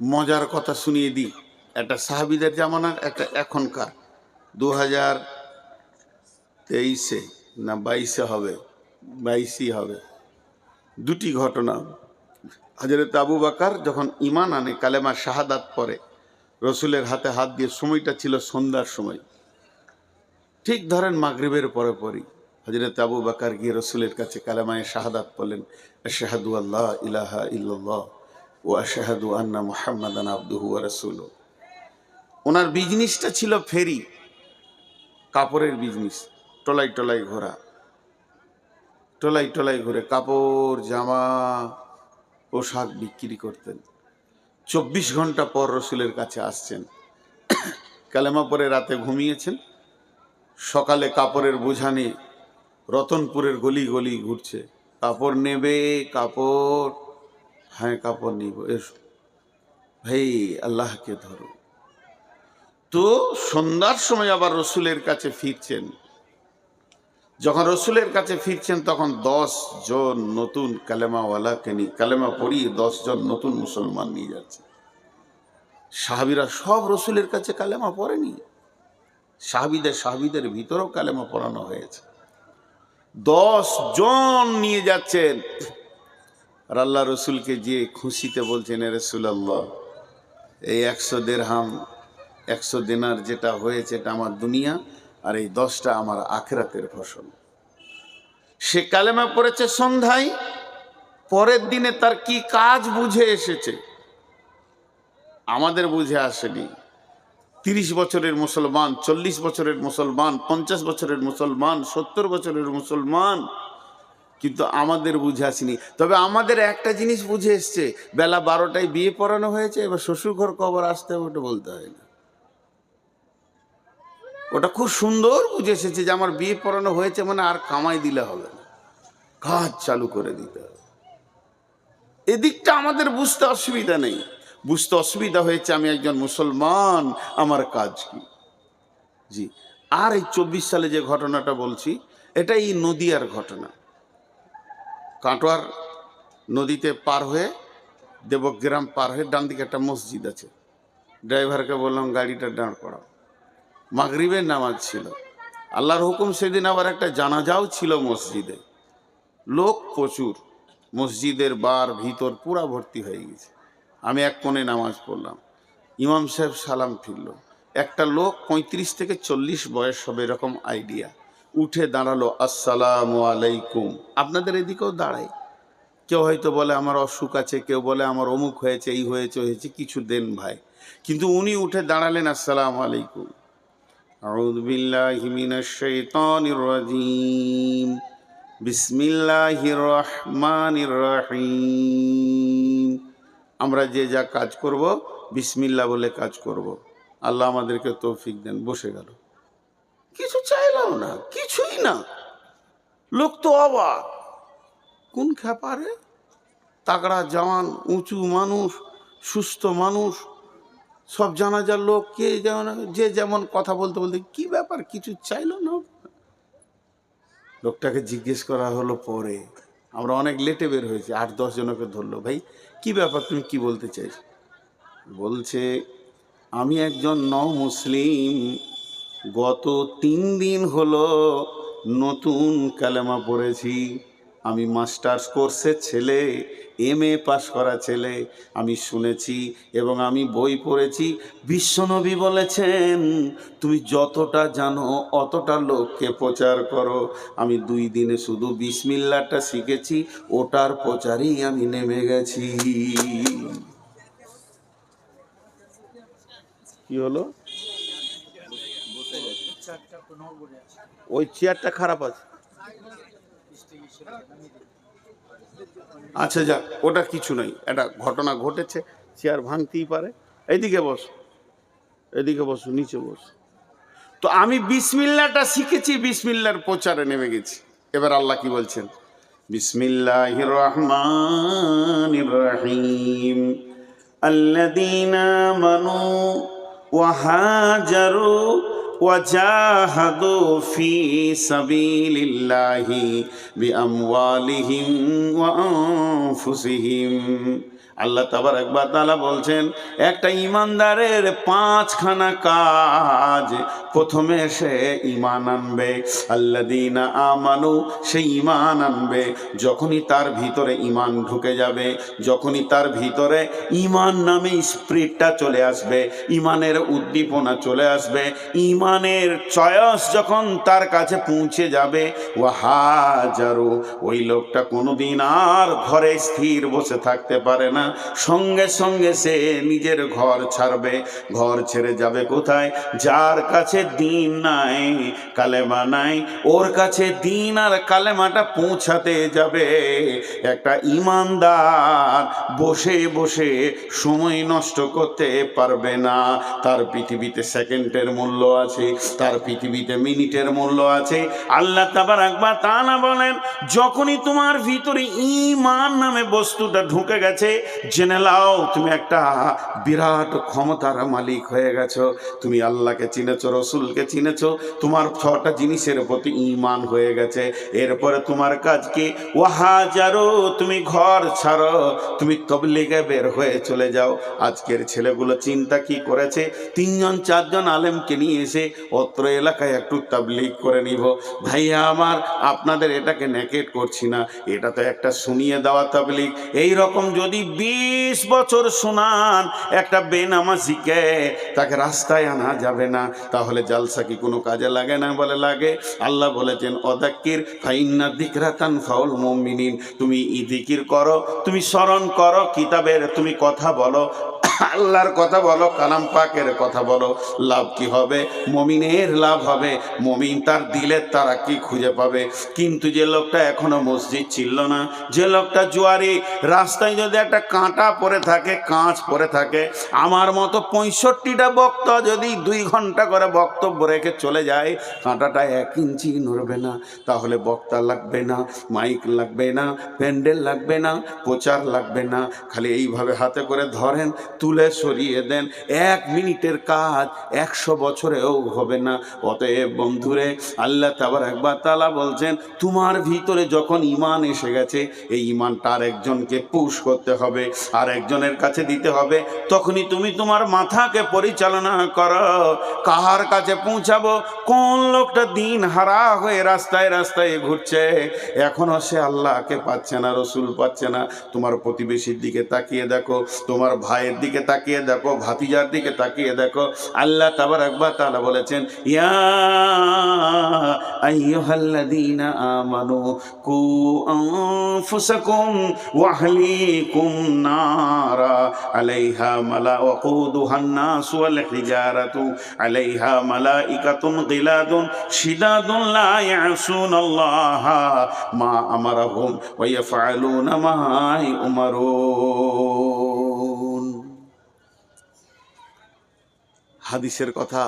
মজার কথা শুনিয়ে দিই। একটা সাহাবিদের জামানার একটা এখনকার দু হাজার তেইশে না বাইশে হবে, বাইশই হবে। দুটি ঘটনা। হাজরত আবু বাকার যখন ইমান আনে, কালেমা শাহাদাত পরে, রসুলের হাতে হাত দিয়ে, সময়টা ছিল সন্ধ্যার সময়। ঠিক ধরেন মাগরিবের পরে পরই হজরত আবু বাকার গিয়ে রসুলের কাছে কালেমায় শাহাদাত বললেন শাহাদু আল্লাহ ইলাহা ইল্লাল্লাহ। ও আশাহাদু আন্না মুহাম্মাদান আব্দুহু ওয়া ওনার বিজনেসটা ছিল ফেরি, কাপড়ের বিজনেস, টলাই টলাই ঘোরা। টলাই টলাই ঘুরে কাপড়, জামা, পোশাক বিক্রি করতেন। চব্বিশ ঘণ্টা পর রসুলের কাছে আসছেন। কালেমা পরে রাতে ঘুমিয়েছেন। সকালে কাপড়ের বোঝা নিয়ে রতনপুরের গলি গলি ঘুরছে। কাপড় নেবে, কাপড় হ্যাঁ কাপড় নিব, এসো। ভাই আল্লাহকে ধরো। তো সন্ধ্যার সময় আবার রসুলের কাছে ফিরছেন। যখন রসুলের কাছে ফিরছেন, তখন দশ জন নতুন কালেমাওয়ালাকে নিয়ে, কালেমা পড়িয়ে দশ জন নতুন মুসলমান নিয়ে যাচ্ছে। সাহাবিরা সব রসুলের কাছে কালেমা পড়েনি। সাহাবিদের সাহাবিদের ভিতরেও কালেমা পড়ানো হয়েছে। দশ জন নিয়ে যাচ্ছেন। আর আল্লাহ রসুলকে যে খুশিতে বলছেন, এ রসুল্লাহ এই একশো দেড়হাম, একশো দিনার যেটা হয়েছে এটা আমার দুনিয়া আর এই দশটা আমার আখরাতের ফসল। সে কালেমা পড়েছে সন্ধ্যায়, পরের দিনে তার কি কাজ বুঝে এসেছে? আমাদের বুঝে আসেনি। তিরিশ বছরের মুসলমান, চল্লিশ বছরের মুসলমান, পঞ্চাশ বছরের মুসলমান, সত্তর বছরের মুসলমান কিন্তু আমাদের বুঝে আসেনি। তবে আমাদের একটা জিনিস বুঝে এসছে, বেলা বারোটায় বিয়ে পড়ানো হয়েছে, এবার শ্বশুরঘর কবর আসতে হবে ওটা বলতে হয় না। ওটা খুব সুন্দর বুঝে এসেছে যে আমার বিয়ে পড়ানো হয়েছে মানে আর কামাই দিলে হবে না। কাজ চালু করে দিতে হবে। এদিকটা আমাদের বুঝতে অসুবিধা নেই। বুঝতে অসুবিধা হয়েছে আমি একজন মুসলমান, আমার কাজ কি? জি, আর এই চব্বিশ সালে যে ঘটনাটা বলছি এটা এই নদিয়ার ঘটনা। কাটোয়ার নদীতে পার হয়ে দেবগ্রাম পার হয়ে ডান দিকে একটা মসজিদ আছে। ড্রাইভারকে বললাম, গাড়িটা দাঁড় করাও। মাগরিবের নামাজ ছিল। আল্লাহর হুকুম সেদিন আবার একটা জানাজাও ছিল মসজিদে। লোক প্রচুর। মসজিদের বার, ভিতর পুরা ভর্তি হয়ে গেছে। আমি এক কোণে নামাজ পড়লাম। ইমাম সাহেব সালাম ফিরল। একটা লোক পঁয়ত্রিশ থেকে চল্লিশ বয়স হবে এরকম আইডিয়া উঠে দাঁড়ালো আসসালামু আলাইকুম আপনাদের এদিকেও দাঁড়ায় কেউ হয়তো বলে আমার অসুখ আছে কেউ বলে আমার অমুক হয়েছে এই হয়েছে ওই হয়েছে কিছু দেন ভাই কিন্তু উনি উঠে দাঁড়ালেন আসসালামু আলাইকুম أعوذ بالله من الشيطان الرجيم بسم الله الرحمن الرحيم আমরা যে যা কাজ করব বিসমিল্লা বলে কাজ করব আল্লাহ আমাদেরকে তৌফিক দেন বসে গেল কিছু চাইলাম না, কিছুই না। লোক তো অবাক। কোন খেপারে? তাগড়া জওয়ান, উঁচু মানুষ, সুস্থ মানুষ, সব জানাজার লোক, কে যেমন, যে যেমন কথা বলতে বলতে, কি ব্যাপার, কিছু চাইলো না? লোকটাকে জিজ্ঞেস করা হলো পরে। আমরা অনেক লেটে বের হয়েছি, আট, দশ জনকে ধরলো। ভাই, কি ব্যাপার, তুমি কি বলতে চাইছো? বলছে, আমি একজন ন মুসলিম গত তিন দিন হলো নতুন কালেমা পড়েছি। আমি মাস্টার্স কোর্সের ছেলে এম এ পাশ করা ছেলে, আমি শুনেছি এবং আমি বই পড়েছি। বিশ্বনবী বলেছেন, তুমি যতটা জানো, অতটা লোককে প্রচার করো। আমি দুই দিনে শুধু বিসমিল্লাটা শিখেছি, ওটার প্রচারেই আমি নেমে গেছি। কি হলো? ওই চেয়ারটা খারাপ আছে। আচ্ছা যাক ওটা কিছু নেই। একটা ঘটনা ঘটেছে, চেয়ার ভাঙতেই পারে। এইদিকে বস এদিকে বসো, নিচে বসো। তো আমি বিসমিল্লাটা শিখেছি বিসমিল্লার প্রচারে নেমে গেছি। এবার আল্লাহ কি বলছেন? বিসমিল্লাহ রহমান রহিম। আল্লাদিনা মানু ওয়াহাজারু وجاهدوا في سبيل الله بأموالهم وأنفسهم. আল্লাহ তাবার একবার তালা বলছেন, একটা ইমানদারের পাঁচখানা কাজ, প্রথমে সে ইমান আনবে। আল্লাদিনা আমানু, সে ইমান আনবে। যখনই তার ভিতরে ইমান ঢুকে যাবে, যখনই তার ভিতরে ইমান নামে স্প্রিটটা চলে আসবে ইমানের উদ্দীপনা চলে আসবে ইমানের চয়স যখন তার কাছে পৌঁছে যাবে ও হাজারো ওই লোকটা কোনোদিন আর ঘরে স্থির বসে থাকতে পারে না। সঙ্গে সঙ্গে সে নিজের ঘর ছাড়বে। ঘর ছেড়ে যাবে কোথায়? যার কাছে দিন নাই, কালেমা নাই, ওর কাছে দিন আর কালেমাটা পৌঁছাতে যাবে। একটা ইমানদার বসে বসে সময় নষ্ট করতে পারবে না। তার পৃথিবীতে সেকেন্ডের মূল্য আছে, তার পৃথিবীতে মিনিটের মূল্য আছে। আল্লাহ তাবার একবার তা না বলেন, যখনই তোমার ভিতরে ইমান নামে বস্তুটা ঢুকে গেছে। জেনে লাও তুমি একটা বিরাট ক্ষমতার মালিক হয়ে গেছো। তুমি আল্লাহকে চিনেছো, রসুলকে চিনেছো। তোমার ছটা জিনিসের প্রতি ইমান হয়ে গেছে। এরপরে তোমার কাজ কি? ওয়াহাজারো, তুমি ঘর ছাড়ো। তুমি তবলিগে বের হয়ে চলে যাও। আজকের ছেলেগুলো চিন্তা কি করেছে? তিনজন, চারজন আলেমকে নিয়ে এসে অত্র এলাকায় একটু তাবলিগ করে নিব। ভাইয়া আমার, আপনাদের এটাকে নেকেট করছি না। এটা তো একটা শুনিয়ে দেওয়া তাবলিগ এই রকম যদি বিশ বছর শোনান একটা বেনামাজিকে, তাকে রাস্তায় আনা যাবে না। তাহলে জালসা কি কোনো কাজে লাগে না বলে লাগে? আল্লাহ বলেছেন, অদাক্কির ফাইন্না দিকরাতান ফাউল মমিনিন। তুমি ইদিকির দিকির করো, তুমি স্মরণ করো কিতাবের, তুমি কথা বলো। আল্লাহর কথা বলো, কালাম পাকের কথা বলো, লাভ কি হবে? মমিনের লাভ হবে। মমিন তার দিলের তারা কি খুঁজে পাবে? কিন্তু যে লোকটা এখনও মসজিদ ছিল না, যে লোকটা জুয়ারি, রাস্তায় যদি একটা কাঁটা পরে থাকে, কাঁচ পরে থাকে, আমার মতো পঁয়ষট্টিটা বক্তা যদি দুই ঘণ্টা করে বক্তব্য রেখে চলে যায়, কাঁটাটা এক ইঞ্চি নড়বে না। তাহলে বক্তা লাগবে না, মাইক লাগবে না, প্যান্ডেল লাগবে না, প্রচার লাগবে না। খালি এইভাবে হাতে করে ধরেন তুলে সরিয়ে দেন। এক মিনিটের কাজ একশো বছরেও হবে না। অতএব বন্ধুরে, আল্লাহ তাবার একবার তালা বলছেন, তোমার ভিতরে যখন ইমান এসে গেছে, এই ইমানটা আর একজনকে পুশ করতে হবে আর একজনের কাছে দিতে হবে। তখনই তুমি তোমার মাথাকে পরিচালনা করো। কাহার কাছে পৌঁছাবো? কোন লোকটা দিন হারা হয়ে রাস্তায় রাস্তায় ঘুরছে? এখনও সে আল্লাহকে পাচ্ছে না, রসুল পাচ্ছে না। তোমার প্রতিবেশীর দিকে তাকিয়ে দেখো, তোমার ভাইয়ের দিকে তাকিয়ে দেখো ভাতিজার দিকে তাকিয়ে দেখো আল্লাহ তাবার একবার তালা বলেছেন ইয়া আইয়ুহাল্লাযীনা আমানু কু আনফুসাকুম ওয়া আহলিকুম নারা আলাইহা মালা ওয়াকুদুহা الناس والحجارة عليها ملائكة غلاد شداد لا يعصون الله ما أمرهم ويفعلون ما يؤمرون হাদিসের কথা